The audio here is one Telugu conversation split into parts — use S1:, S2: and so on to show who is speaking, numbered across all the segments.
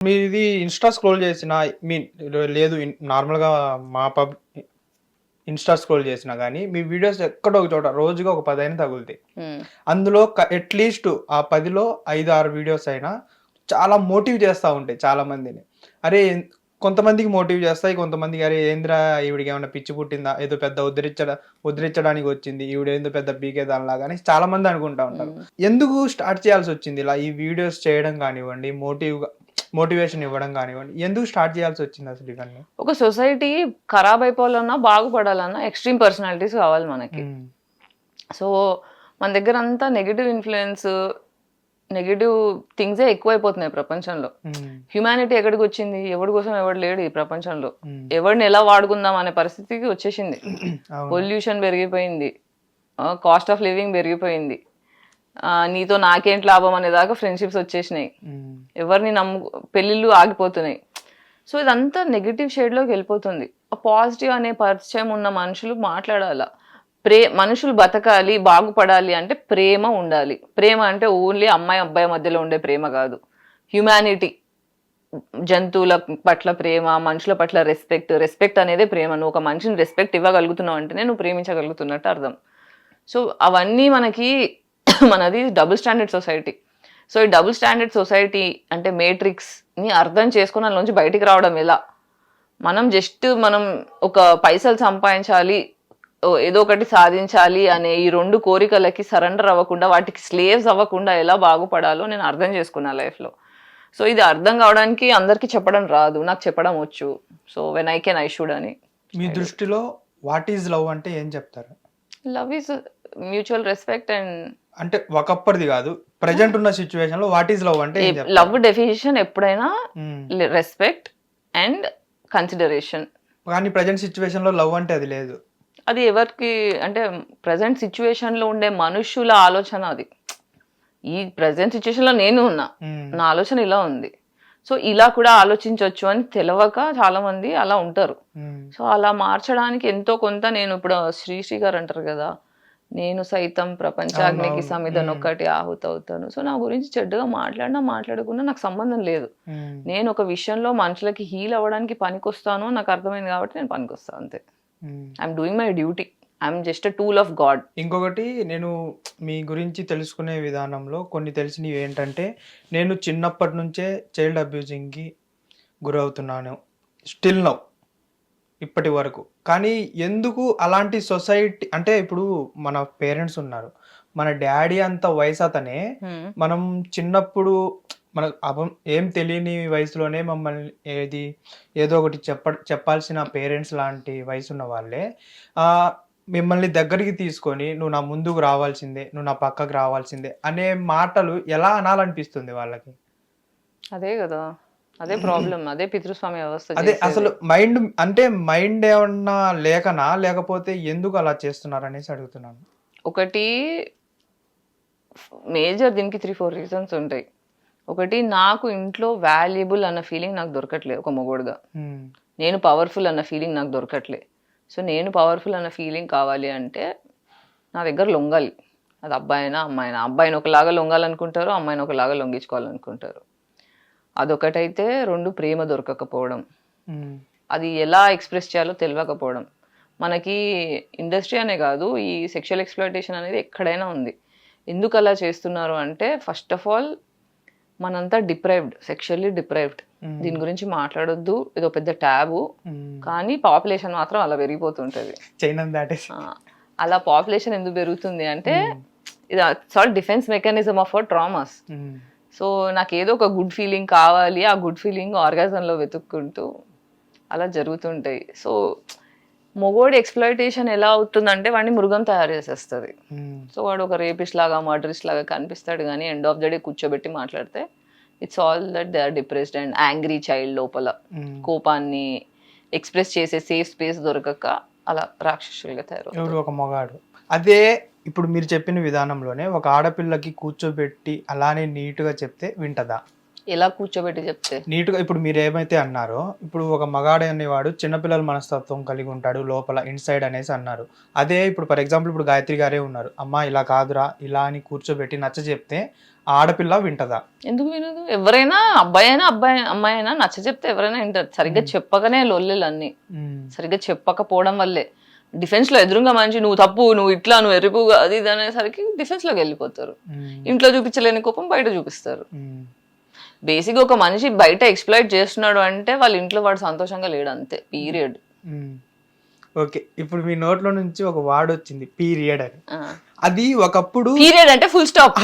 S1: మీరు ఇది ఇన్స్టా స్క్రోల్ చేసిన మీన్ లేదు నార్మల్గా మా పబ్ ఇన్స్టా స్క్రోల్ చేసినా కానీ మీ వీడియోస్ ఎక్కడో ఒక చోట రోజుగా ఒక పది అయినా తగులుతాయి అందులో అట్లీస్ట్ ఆ పదిలో ఐదు ఆరు వీడియోస్ అయినా చాలా మోటివ్ చేస్తూ ఉంటాయి చాలా మందిని. అరే కొంతమందికి మోటివ్ చేస్తాయి కొంతమందికి అరే ఏంద్రా ఈవిడికి ఏమైనా పిచ్చి పుట్టిందా ఏదో పెద్ద ఉద్ధరించడ ఉద్ధరించడానికి వచ్చింది ఈవిడ ఏదో పెద్ద బీకే దానిలాగా అని చాలా మంది అనుకుంటా ఉంటారు. ఎందుకు స్టార్ట్ చేయాల్సి వచ్చింది? ఇలా ఈ వీడియోస్ చేయడం కానివ్వండి మోటివ్ మోటివేషన్ ఇవ్వడం కానివ్వండి ఎందుకు స్టార్ట్ చేయాల్సి వచ్చింది అసలు ఇవన్నీ?
S2: ఒక సొసైటీ ఖరాబ్ అయిపోవాలన్నా బాగుపడాలన్నా ఎక్స్ట్రీమ్ పర్సనాలిటీస్ కావాలి మనకి. సో మన దగ్గర అంతా నెగిటివ్ ఇన్ఫ్లుయెన్స్ నెగిటివ్ థింగ్సే ఎక్కువైపోతున్నాయి ప్రపంచంలో. హ్యుమానిటీ ఎక్కడికి వచ్చింది? ఎవడి కోసం ఎవడు లేడు ఈ ప్రపంచంలో. ఎవరిని ఎలా వాడుకుందాం అనే పరిస్థితికి వచ్చేసింది. పొల్యూషన్ పెరిగిపోయింది. కాస్ట్ ఆఫ్ లివింగ్ పెరిగిపోయింది. నీతో నాకేంటి లాభం అనే దాకా ఫ్రెండ్షిప్స్ వచ్చేసినాయి. ఎవరిని నమ్ము పెళ్ళిళ్ళు ఆగిపోతున్నాయి. సో ఇదంతా నెగిటివ్ షేడ్లోకి వెళ్ళిపోతుంది. ఆ పాజిటివ్ అనే పరిచయం ఉన్న మనుషులు మాట్లాడాల? ప్రే మనుషులు బతకాలి బాగుపడాలి అంటే ప్రేమ ఉండాలి. ప్రేమ అంటే ఓన్లీ అమ్మాయి అబ్బాయి మధ్యలో ఉండే ప్రేమ కాదు. హ్యుమానిటీ జంతువుల పట్ల ప్రేమ మనుషుల పట్ల రెస్పెక్ట్ రెస్పెక్ట్ అనేదే ప్రేమ. నువ్వు ఒక మనిషిని రెస్పెక్ట్ ఇవ్వగలుగుతున్నావు అంటేనే నువ్వు ప్రేమించగలుగుతున్నట్టు అర్థం. సో అవన్నీ మనకి మనది డబుల్ స్టాండర్డ్ సొసైటీ సో ఈ డబుల్ స్టాండర్డ్ సొసైటీ అంటే మేట్రిక్స్ని అర్థం చేసుకుని అందులోంచి బయటికి రావడం ఎలా? మనం జస్ట్ మనం ఒక పైసలు సంపాదించాలి ఏదో ఒకటి సాధించాలి అనే ఈ రెండు కోరికలకి సరెండర్ అవ్వకుండా వాటికి స్లేవ్స్ అవ్వకుండా ఎలా బాగుపడాలో నేను అర్థం చేసుకున్నా లైఫ్లో. సో ఇది అర్థం కావడానికి అందరికీ చెప్పడం రాదు నాకు చెప్పడం వచ్చు. So when I can I should అని.
S1: మీ దృష్టిలో వాట్ ఈజ్ లవ్ అంటే ఏం చెప్తారు?
S2: Love is mutual respect and
S1: అంటే ఒకప్పటిది కాదు. ప్రజెంట్ ఉన్న సిచ్యువేషన్లో వాట్ ఈజ్ లవ్ అంటే
S2: లవ్ డెఫినేషన్ ఎప్పుడైనా. రెస్పెక్ట్ అండ్ కన్సిడరేషన్
S1: కానీ ప్రజెంట్ సిచ్యువేషన్లో లవ్ అంటే అది లేదు.
S2: అది ఎవరికి అంటే ప్రజెంట్ సిచ్యువేషన్లో ఉండే మనుషుల ఆలోచన అది. ఈ ప్రజెంట్ సిచ్యువేషన్లో నేను ఉన్నా.
S1: ఉమ్,
S2: నా ఆలోచన ఇలా ఉంది. సో ఇలా కూడా ఆలోచించవచ్చు అని తెలవక చాలా మంది అలా ఉంటారు.
S1: ఉమ్,
S2: సో అలా మార్చడానికి ఎంతో కొంత నేను ఇప్పుడు శ్రీశ్రీ గారు అంటారు కదా నేను సైతం ప్రపంచాగ్నికి
S1: అవునవును.
S2: సమిధను ఒక్కటి ఆహుతవుతాను. సో నా గురించి చెడ్డగా మాట్లాడినా మాట్లాడకున్నా నాకు సంబంధం లేదు. నేను ఒక విషయంలో మనుషులకి హీల్ అవ్వడానికి పనికొస్తాను నాకు అర్థమైంది కాబట్టి నేను పనికొస్తాను అంతే. I'm doing my duty I'm just a tool of God
S1: ఇంకొకటి నేను మీ గురించి తెలుసుకునే విధానంలో కొన్ని తెలిసినవి ఏంటంటే నేను చిన్నప్పటి నుంచే చైల్డ్ అబ్యూజింగ్కి గురవుతున్నాను. స్టిల్ నౌ ఇప్పటి వరకు. కానీ ఎందుకు అలాంటి సొసైటీ అంటే ఇప్పుడు మన పేరెంట్స్ ఉన్నారు. మన డాడీ అంత వయసు అతనే మనం చిన్నప్పుడు మన అపం ఏం తెలియని వయసులోనే మమ్మల్ని ఏది ఏదో ఒకటి చెప్ప చెప్పాల్సిన పేరెంట్స్ లాంటి వయసు ఉన్న వాళ్ళే మిమ్మల్ని దగ్గరికి తీసుకొని నువ్వు నా ముందుకు రావాల్సిందే నువ్వు నా పక్కకు రావాల్సిందే అనే మాటలు ఎలా అనాలనిపిస్తుంది వాళ్ళకి?
S2: అదే కదా. అదే ప్రాబ్లం అదే పితృస్వామి వ్యవస్థ
S1: అదే. అసలు మైండ్ అంటే మైండ్ ఏమన్నా లేకనా లేకపోతే ఎందుకు అలా చేస్తున్నారు అనేసి అడుగుతున్నాను.
S2: ఒకటి మేజర్ దీనికి త్రీ ఫోర్ రీజన్స్ ఉంటాయి. ఒకటి నాకు ఇంట్లో వాల్యుబుల్ అన్న ఫీలింగ్ నాకు దొరకట్లేదు ఒక మొగోడుగా. నేను పవర్ఫుల్ అన్న ఫీలింగ్ నాకు దొరకట్లే. సో నేను పవర్ఫుల్ అన్న ఫీలింగ్ కావాలి అంటే నా దగ్గర లొంగాలి. అది అబ్బాయి అయినా అమ్మాయి అయినా అబ్బాయిని ఒకలాగా లొంగాలనుకుంటారు అమ్మాయిని ఒకలాగా లొంగించుకోవాలనుకుంటారు. అదొకటైతే రెండు ప్రేమ దొరకకపోవడం. అది ఎలా ఎక్స్ప్రెస్ చేయాలో తెలియకపోవడం మనకి ఇండస్ట్రీ అనే కాదు ఈ సెక్షువల్ ఎక్స్ప్లోటేషన్ అనేది ఎక్కడైనా ఉంది. ఎందుకు అలా చేస్తున్నారు అంటే ఫస్ట్ ఆఫ్ ఆల్ మనంతా డిప్రైవ్డ్ సెక్షువల్లీ డిప్రైవ్డ్. దీని గురించి మాట్లాడొద్దు ఇదో పెద్ద ట్యాబు. కానీ పాపులేషన్ మాత్రం అలా పెరిగిపోతుంటది. అలా పాపులేషన్ ఎందుకు పెరుగుతుంది అంటే ఇది soul defense mechanism of traumas. So నాకు ఏదో ఒక గుడ్ ఫీలింగ్ కావాలి ఆ గుడ్ ఫీలింగ్ ఆర్గాజంలో వెతుక్కుంటూ అలా జరుగుతుంటాయి. సో మొగోడి ఎక్స్ప్లాయిటేషన్ ఎలా అవుతుందంటే వాడిని మృగం తయారు చేసేస్తుంది.
S1: ఉమ్,
S2: సో వాడు ఒక రేపిస్ట్ లాగా మర్డరిస్ట్ లాగా కనిపిస్తాడు కానీ ఎండ్ ఆఫ్ ద డే కూర్చోబెట్టి మాట్లాడితే it's all that they are depressed and angry child లోపల.
S1: ఉమ్.
S2: కోపాన్ని ఎక్స్ప్రెస్ చేసే సేఫ్ స్పేస్ దొరకక అలా రాక్షసులుగా తయారు
S1: ఒక మగాడు. అదే ఇప్పుడు మీరు చెప్పిన విధానంలోనే ఒక ఆడపిల్లకి కూర్చోబెట్టి అలానే నీట్గా చెప్తే వింటదా?
S2: ఎలా కూర్చోబెట్టి చెప్తే?
S1: నీట్గా ఇప్పుడు మీరు ఏమైతే అన్నారో ఇప్పుడు ఒక మగాడు అనేవాడు చిన్నపిల్లల మనస్తత్వం కలిగి ఉంటాడు లోపల ఇన్సైడ్ అనేసి అన్నారు. అదే ఇప్పుడు ఫర్ ఎగ్జాంపుల్ ఇప్పుడు గాయత్రి గారే ఉన్నారు. అమ్మ ఇలా కాదురా ఇలా అని కూర్చోబెట్టి నచ్చ చెప్తే ఆడపిల్ల వింటదా?
S2: ఎందుకు వినదు? ఎవరైనా అబ్బాయి అయినా అబ్బాయి అమ్మాయి అయినా నచ్చ చెప్తే ఎవరైనా వింటారు. సరిగ్గా చెప్పకనే లొల్లెలు అన్ని సరిగ్గా చెప్పకపోవడం వల్లే. డిఫెన్స్లో ఎదురుగా మంచి నువ్వు తప్పు నువ్వు ఇట్లా నువ్వు ఎరుపుగా అది ఇది అనేసరికి డిఫెన్స్లోకి వెళ్ళిపోతారు. ఇంట్లో చూపించలేని కోపం బయట చూపిస్తారు. బేసిక్ ఒక మనిషి బయట ఎక్స్ప్లైట్ చేస్తున్నాడు అంటే వాళ్ళ ఇంట్లో వాడు సంతోషంగా లేడు అంతే పీరియడ్
S1: ఓకే ఇప్పుడు మీ నోట్లో నుంచి ఒక వర్డ్ వచ్చింది పీరియడ్ అని. అది ఒకప్పుడు
S2: పీరియడ్ అంటే ఫుల్ స్టాప్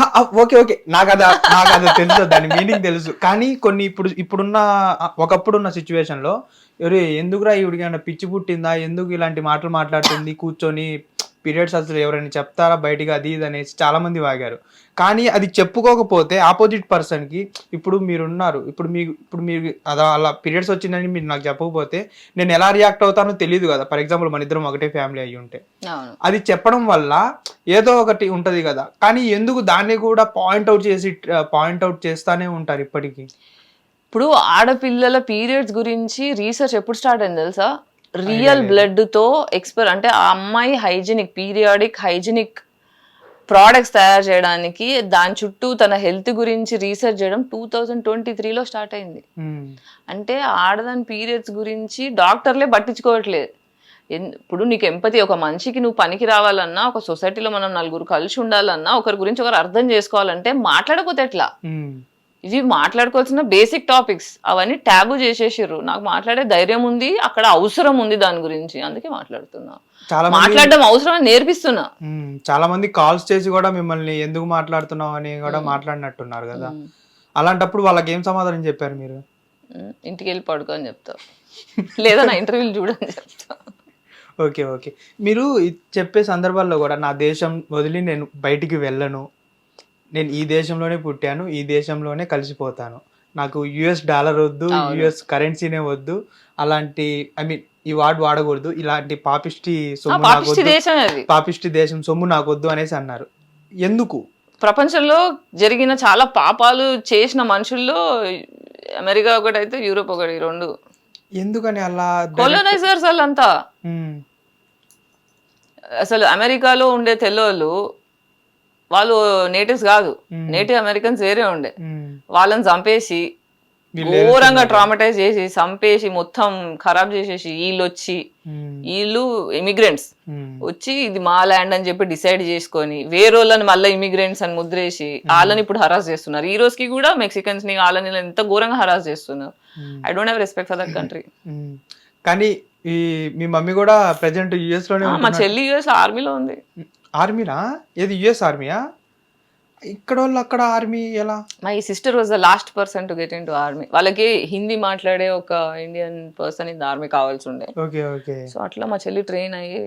S1: ఓకే ఓకే. నాకు అది నాకు అది తెలుసు దాని మీనింగ్ తెలుసు. కానీ కొన్ని ఇప్పుడు ఇప్పుడున్న ఒకప్పుడున్న సిచ్యువేషన్లో ఎవరు ఎందుకురా ఈవిడికి ఏమైనా పిచ్చి పుట్టిందా? ఎందుకు ఇలాంటి మాటలు మాట్లాడుతుంది? కూర్చొని పీరియడ్స్ అసలు ఎవరైనా చెప్తారా బయటికి? అది ఇది అనేసి చాలా మంది వాగారు. కానీ అది చెప్పుకోకపోతే ఆపోజిట్ పర్సన్కి ఇప్పుడు మీరున్నారు. ఇప్పుడు మీకు ఇప్పుడు మీరు అలా అలా పీరియడ్స్ వచ్చిందని మీరు నాకు చెప్పకపోతే నేను ఎలా రియాక్ట్ అవుతానో తెలియదు కదా. ఫర్ ఎగ్జాంపుల్ మన ఇద్దరం ఒకటే ఫ్యామిలీ అయ్యి ఉంటే. అది చెప్పడం వల్ల ఏదో ఒకటి ఉంటది కదా. కానీ ఎందుకు దాన్ని కూడా పాయింట్ అవుట్ చేసి పాయింట్ అవుట్ చేస్తానే ఉంటారు ఇప్పటికీ?
S2: ఇప్పుడు ఆడపిల్లల పీరియడ్స్ గురించి రీసెర్చ్ ఎప్పుడు స్టార్ట్ అయింది తెలుసా? రియల్ బ్లడ్తో ఎక్స్పర్ అంటే ఆ అమ్మాయి హైజీనిక్ పీరియాడిక్ హైజీనిక్ ప్రోడక్ట్స్ తయారు చేయడానికి దాని చుట్టూ తన హెల్త్ గురించి రీసెర్చ్ చేయడం టూ థౌజండ్ ట్వంటీ త్రీలో స్టార్ట్ అయింది.
S1: ఉమ్,
S2: అంటే ఆడదాని పీరియడ్స్ గురించి డాక్టర్లే పట్టించుకోవట్లేదు. ఇప్పుడు నీకు ఎంపతి ఒక మనిషికి నువ్వు పనికి రావాలన్నా ఒక సొసైటీలో మనం నలుగురు కలిసి ఉండాలన్నా ఒకరి గురించి ఒకరు అర్థం చేసుకోవాలంటే మాట్లాడకపోతే ఎట్లా?
S1: ఉమ్,
S2: ఇవి మాట్లాడుకోవాల్సిన బేసిక్ టాపిక్స్ అవన్నీ ట్యాబు చేసేసారు నాకు మాట్లాడే ధైర్యం ఉంది అక్కడ అవసరం ఉంది దాని గురించి. అందుకే మాట్లాడుతున్నా.
S1: చాలా
S2: మాట్లాడడం అవసరం నేర్పిస్తున్నా.
S1: చాలా మంది కాల్స్ చేసి కూడా మిమ్మల్ని ఎందుకు మాట్లాడుతున్నావు అని కూడా మాట్లాడినట్టున్నారు కదా. అలాంటప్పుడు వాళ్ళకి ఏం సమాధానం చెప్పారు మీరు?
S2: ఇంటికి వెళ్ళి పడుకో అని చెప్తా. లేదా నా ఇంటర్వ్యూలు చూడని చెప్తా.
S1: Okay okay. మీరు చెప్పే సందర్భాల్లో కూడా నా దేశం వదిలి నేను బయటికి వెళ్ళను. నేను ఈ దేశంలోనే పుట్టాను ఈ దేశంలోనే కలిసిపోతాను. నాకు యుఎస్ డాలర్ వద్దు యుఎస్ కరెన్సీనే వద్దు. అలాంటి ఐ మీన్ ఈ వార్డ్ వాడకూడదు. ఇలాంటి పాపిష్టి సొమ్ము నాకు
S2: పాపిష్టి దేశం
S1: సొమ్ము నాకు వద్దు అనేసి అన్నారు. ఎందుకు?
S2: ప్రపంచంలో జరిగిన చాలా పాపాలు చేసిన మనుషుల్లో అమెరికా ఒకటి అయితే యూరోప్ ఒకటి రెండు.
S1: ఎందుకని అలా
S2: కొలోనైజర్స్ వాళ్ళంతా. అసలు అమెరికాలో ఉండే తెల్లోళ్ళు వాళ్ళు నేటివ్స్ కాదు. నేటివ్ అమెరికన్స్ వేరే ఉండే. వాళ్ళని చంపేసి ఘోరంగా ట్రామటైజ్ చేసి చంపేసి మొత్తం ఖరాబ్ చేసేసి వీళ్ళు వచ్చి వీళ్ళు ఇమిగ్రెంట్స్ వచ్చి ఇది మా ల్యాండ్ అని చెప్పి డిసైడ్ చేసుకొని వేరేళ్ళని మళ్ళీ ఇమిగ్రెంట్స్ అని ముద్రేసి వాళ్ళని ఇప్పుడు హరాస్ చేస్తున్నారు. ఈ రోజుకి కూడా మెక్సికన్స్ని వాళ్ళని ఎంత ఘోరంగా హరాస్ చేస్తున్నారు. I don't have respect for that country.
S1: కానీ ఈ మీ మమ్మీ కూడా ప్రెసెంట్ యుఎస్లోనే
S2: మా. చెల్లి యూఎస్ ఆర్మీలో ఉంది.
S1: ఆర్మీనా? ఏది యుఎస్ ఆర్మీయా? ఇక్కడ వాళ్ళు అక్కడ ఆర్మీ ఎలా?
S2: My sister was the last person to get in to army వాళ్ళకి హిందీ మాట్లాడే ఒక ఇండియన్ పర్సన్ ఇన్ ఆర్మీ కావాల్సి ఉండే.
S1: Okay okay.
S2: సో అట్లా మా చెల్లి ట్రైన్ అయ్యి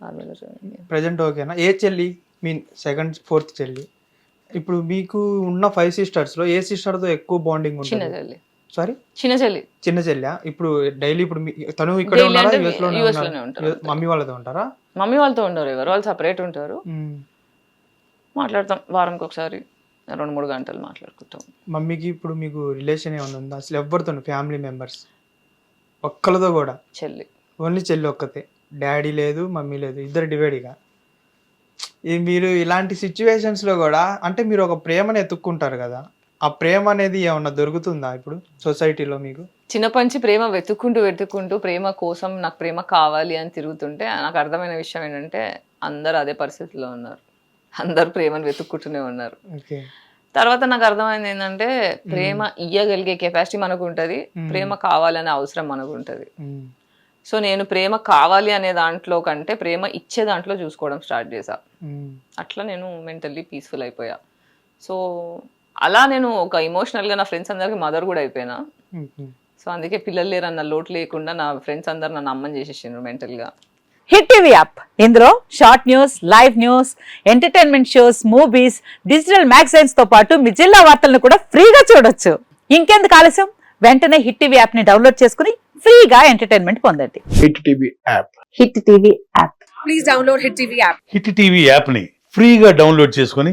S2: ఆర్మీలో అయ్యి
S1: ప్రజెంట్ ఓకేనా? ఏ చెల్లి? మీన్ సెకండ్ ఫోర్త్ చెల్లి. ఇప్పుడు మీకు ఉన్న ఫైవ్ సిస్టర్స్లో ఏ సిస్టర్తో ఎక్కువ బాండింగ్
S2: చిన్న
S1: ఉంటుంది
S2: చెల్లి.
S1: సారీ
S2: చిన్న చెల్లి.
S1: చిన్న చెల్లి? ఇప్పుడు డైలీ ఇప్పుడు తను ఇక్కడే
S2: యుఎస్లోనే ఉంటారు.
S1: మమ్మీ వాళ్ళతో ఉంటారా?
S2: మమ్మీ వాళ్ళతో ఉండరు ఎవరు వాళ్ళు సపరేట్ ఉంటారు. మాట్లాడతాం వారంకి ఒకసారి రెండు మూడు గంటలు మాట్లాడుకుంటాం.
S1: మమ్మీకి ఇప్పుడు మీకు రిలేషన్ ఏమైనా ఉందా? అసలు ఎవరితో ఫ్యామిలీ మెంబర్స్ ఒక్కరితో కూడా.
S2: చెల్లి.
S1: ఓన్లీ చెల్లి ఒక్కతే. డాడీ లేదు మమ్మీ లేదు ఇద్దరు డివైడ్ ఇక. ఇది మీరు ఇలాంటి situations లో కూడా అంటే మీరు ఒక ప్రేమను ఎత్తుక్కుంటారు కదా. ఆ ప్రేమ అనేది ఏమన్నా దొరుకుతుందా ఇప్పుడు సొసైటీలో మీకు?
S2: చిన్నపంచి ప్రేమ వెతుక్కుంటూ వెతుక్కుంటూ ప్రేమ కోసం నాకు ప్రేమ కావాలి అని తిరుగుతుంటే నాకు అర్థమైన విషయం ఏంటంటే అందరు అదే పరిస్థితిలో ఉన్నారు. అందరు ప్రేమను వెతుక్కుంటూనే ఉన్నారు. తర్వాత నాకు అర్థమైంది ఏంటంటే ప్రేమ ఇయ్యగలిగే కెపాసిటీ మనకు ఉంటది ప్రేమ కావాలనే అవసరం మనకు ఉంటది సో నేను ప్రేమ కావాలి అనే దాంట్లో కంటే ప్రేమ ఇచ్చే దాంట్లో చూసుకోవడం స్టార్ట్ చేశా. అట్లా నేను మెంటల్లీ పీస్ఫుల్ అయిపోయా. సో అలా నేను ఒక ఎమోషనల్గా నా ఫ్రెండ్స్ అందరికి మదర్ కూడా అయిపోయినా. సో అందుకే పిల్లలు లేరన్న లోటు లేకుండా నా ఫ్రెండ్స్ అందరు నన్ను అమ్మని చేసేసిండ్రు మెంటల్గా
S3: హిట్ టీవీ యాప్ ఇందులో short news live news entertainment shows movies digital మ్యాగజైన్స్తో పాటు మీ జిల్లా వార్తలను కూడా ఫ్రీగా చూడొచ్చు. ఇంకెందుకు ఆలస్యం? వెంటనే హిట్ టీవీ యాప్ని డౌన్లోడ్ చేసుకుని ఫ్రీగా ఎంటర్టైన్మెంట్ పొందండి.
S4: Hit TV app
S3: hit TV app
S5: please download Hit TV app.
S4: Hit TV యాప్ని ఫ్రీగా డౌన్లోడ్ చేసుకొని